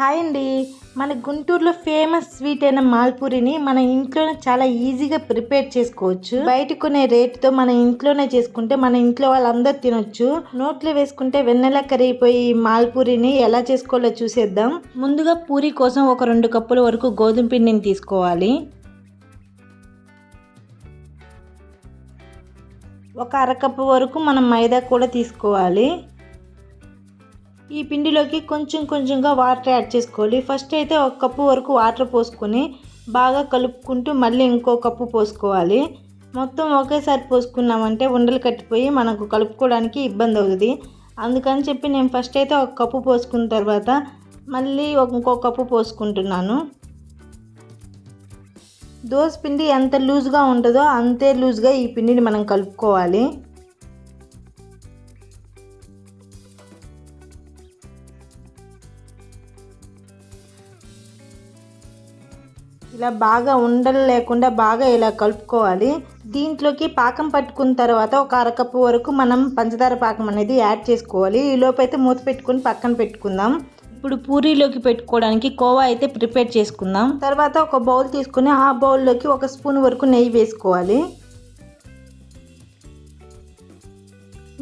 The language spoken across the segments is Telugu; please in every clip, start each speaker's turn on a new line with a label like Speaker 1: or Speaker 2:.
Speaker 1: హాయ్ అండి. మన గుంటూరులో ఫేమస్ స్వీట్ అయిన మాల్పూరిని మన ఇంట్లోనే చాలా ఈజీగా ప్రిపేర్ చేసుకోవచ్చు. బయట కొనే రేటుతో మన ఇంట్లోనే చేసుకుంటే మన ఇంట్లో వాళ్ళందరూ తినొచ్చు. నోట్లో వేసుకుంటే వెన్నెల కరిగిపోయి మాల్పూరిని ఎలా చేసుకోవాలో చూసేద్దాం. ముందుగా పూరి కోసం ఒక రెండు కప్పుల వరకు గోధుమ పిండిని తీసుకోవాలి. ఒక అరకప్పు వరకు మనం మైదా కూడా తీసుకోవాలి. ఈ పిండిలోకి కొంచెం కొంచెంగా వాటర్ యాడ్ చేసుకోవాలి. ఫస్ట్ అయితే ఒక కప్పు వరకు వాటర్ పోసుకొని బాగా కలుపుకుంటూ మళ్ళీ ఇంకో కప్పు పోసుకోవాలి. మొత్తం ఒకేసారి పోసుకున్నామంటే ఉండలు కట్టిపోయి మనకు కలుపుకోవడానికి ఇబ్బంది అవుతుంది. అందుకని చెప్పి నేను ఫస్ట్ అయితే ఒక కప్పు పోసుకున్న తర్వాత మళ్ళీ ఇంకో కప్పు పోసుకుంటున్నాను. దోశ పిండి ఎంత లూజ్గా ఉంటుందో అంతే లూజ్గా ఈ పిండిని మనం కలుపుకోవాలి. ఇలా బాగా ఉండలు లేకుండా బాగా ఇలా కలుపుకోవాలి. దీంట్లోకి పాకం పట్టుకున్న తర్వాత ఒక అరకప్పు వరకు మనం పంచదార పాకం అనేది యాడ్ చేసుకోవాలి. ఈ అయితే మూత పెట్టుకుని పక్కన పెట్టుకుందాం. ఇప్పుడు పూరీలోకి పెట్టుకోవడానికి కోవా అయితే ప్రిపేర్ చేసుకుందాం. తర్వాత ఒక బౌల్ తీసుకుని ఆ బౌల్లోకి ఒక స్పూన్ వరకు నెయ్యి వేసుకోవాలి.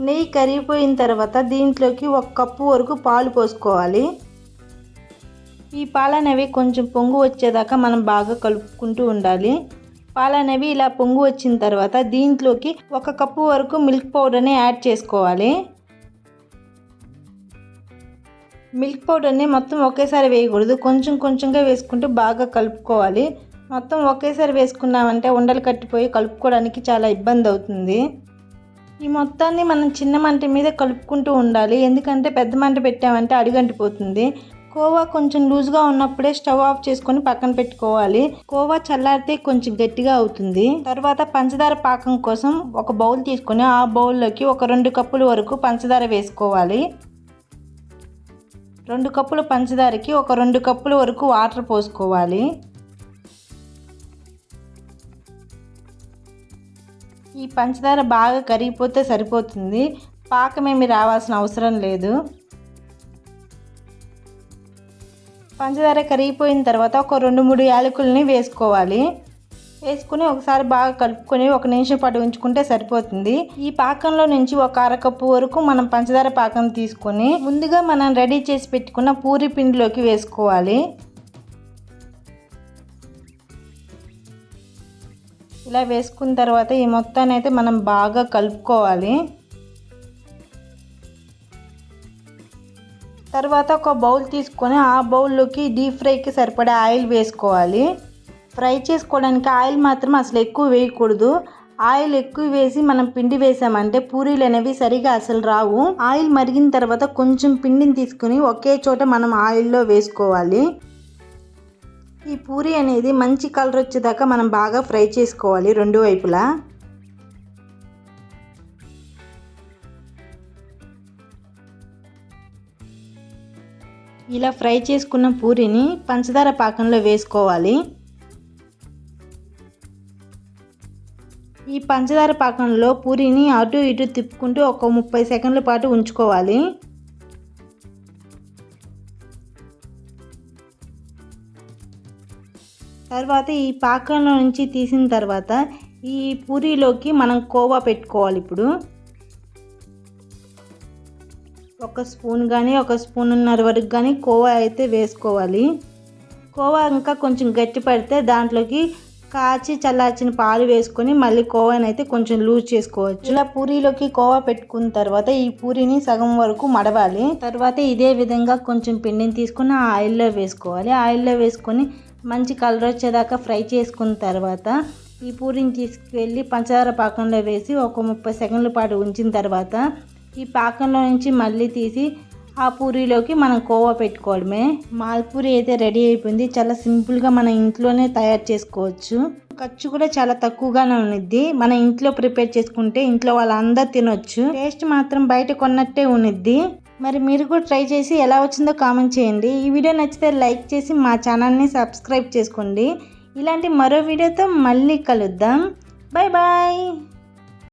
Speaker 1: నెయ్యి కరిగిపోయిన తర్వాత దీంట్లోకి ఒక కప్పు వరకు పాలు పోసుకోవాలి. ఈ పాలనేవి కొంచెం పొంగు వచ్చేదాకా మనం బాగా కలుపుకుంటూ ఉండాలి. పాలనేవి ఇలా పొంగు వచ్చిన తర్వాత దీంట్లోకి ఒక కప్పు వరకు మిల్క్ పౌడర్ని యాడ్ చేసుకోవాలి. మిల్క్ పౌడర్ని మొత్తం ఒకేసారి వేయకూడదు. కొంచెం కొంచెంగా వేసుకుంటూ బాగా కలుపుకోవాలి. మొత్తం ఒకేసారి వేసుకున్నామంటే ఉండలు కట్టిపోయి కలుపుకోవడానికి చాలా ఇబ్బంది అవుతుంది. ఈ మొత్తాన్ని మనం చిన్న మంట మీద కలుపుకుంటూ ఉండాలి. ఎందుకంటే పెద్ద మంట పెట్టామంటే అడుగంటిపోతుంది. కోవా కొంచెం లూజ్గా ఉన్నప్పుడే స్టవ్ ఆఫ్ చేసుకొని పక్కన పెట్టుకోవాలి. కోవా చల్లారితే కొంచెం గట్టిగా అవుతుంది. తర్వాత పంచదార పాకం కోసం ఒక బౌల్ తీసుకొని ఆ బౌల్లోకి ఒక రెండు కప్పుల వరకు పంచదార వేసుకోవాలి. రెండు కప్పుల పంచదారకి ఒక రెండు కప్పుల వరకు వాటర్ పోసుకోవాలి. ఈ పంచదార బాగా కరిగిపోతే సరిపోతుంది. పాకమేమి రావాల్సిన అవసరం లేదు. పంచదార కరిగిపోయిన తర్వాత ఒక రెండు మూడు యాలకుల్ని వేసుకోవాలి. వేసుకుని ఒకసారి బాగా కలుపుకొని ఒక నిమిషం పాటు ఉంచుకుంటే సరిపోతుంది. ఈ పాకంలో నుంచి ఒక అరకప్పు వరకు మనం పంచదార పాకం తీసుకొని ముందుగా మనం రెడీ చేసి పెట్టుకున్న పూరి పిండిలోకి వేసుకోవాలి. ఇలా వేసుకున్న తర్వాత ఈ మొత్తాన్ని అయితే మనం బాగా కలుపుకోవాలి. తర్వాత ఒక బౌల్ తీసుకొని ఆ బౌల్లోకి డీప్ ఫ్రైకి సరిపడే ఆయిల్ వేసుకోవాలి. ఫ్రై చేసుకోవడానికి ఆయిల్ మాత్రం అసలు ఎక్కువ వేయకూడదు. ఆయిల్ ఎక్కువ వేసి మనం పిండి వేసామంటే పూరీలు అనేవి సరిగా అసలు రావు. ఆయిల్ మరిగిన తర్వాత కొంచెం పిండిని తీసుకుని ఒకే చోట మనం ఆయిల్లో వేసుకోవాలి. ఈ పూరి అనేది మంచి కలర్ వచ్చేదాకా మనం బాగా ఫ్రై చేసుకోవాలి రెండు వైపులా. ఇలా ఫ్రై చేసుకున్న పూరిని పంచదార పాకంలో వేసుకోవాలి. ఈ పంచదార పాకంలో పూరిని అటు ఇటు తిప్పుకుంటూ ఒక ముప్పై సెకండ్ల పాటు ఉంచుకోవాలి. తర్వాత ఈ పాకంలో నుంచి తీసిన తర్వాత ఈ పూరిలోకి మనం కోవా పెట్టుకోవాలి ఇప్పుడు. ఒక స్పూన్ కానీ ఒక స్పూన్న్నర వరకు కానీ కోవా అయితే వేసుకోవాలి. కోవా ఇంకా కొంచెం గట్టి పడితే దాంట్లోకి కాచి చల్లార్చిన పాలు వేసుకొని మళ్ళీ కోవాని అయితే కొంచెం లూజ్ చేసుకోవచ్చు. ఇలా పూరీలోకి కోవా పెట్టుకున్న తర్వాత ఈ పూరీని సగం వరకు మడవాలి. తర్వాత ఇదే విధంగా కొంచెం పిండిని తీసుకుని ఆయిల్లో వేసుకోవాలి. ఆయిల్లో వేసుకొని మంచి కలర్ వచ్చేదాకా ఫ్రై చేసుకున్న తర్వాత ఈ పూరిని తీసుకువెళ్ళి పంచదార పాకంలో వేసి ఒక ముప్పై సెకండ్ల పాటు ఉంచిన తర్వాత ఈ పాకంలో నుంచి మళ్ళీ తీసి ఆ పూరీలోకి మనం కోవా పెట్టుకోవడమే. మాల్పూరి అయితే రెడీ అయిపోయింది. చాలా సింపుల్గా మన ఇంట్లోనే తయారు చేసుకోవచ్చు. ఖర్చు కూడా చాలా తక్కువగానే ఉన్నది మన ఇంట్లో ప్రిపేర్ చేసుకుంటే ఇంట్లో వాళ్ళందరూ తినొచ్చు. టేస్ట్ మాత్రం బయట కొన్నట్టే ఉన్నది మరి మీరు కూడా ట్రై చేసి ఎలా వచ్చిందో కామెంట్ చేయండి. ఈ వీడియో నచ్చితే లైక్ చేసి మా ఛానల్ని సబ్స్క్రైబ్ చేసుకోండి. ఇలాంటి మరో వీడియోతో మళ్ళీ కలుద్దాం. Bye bye.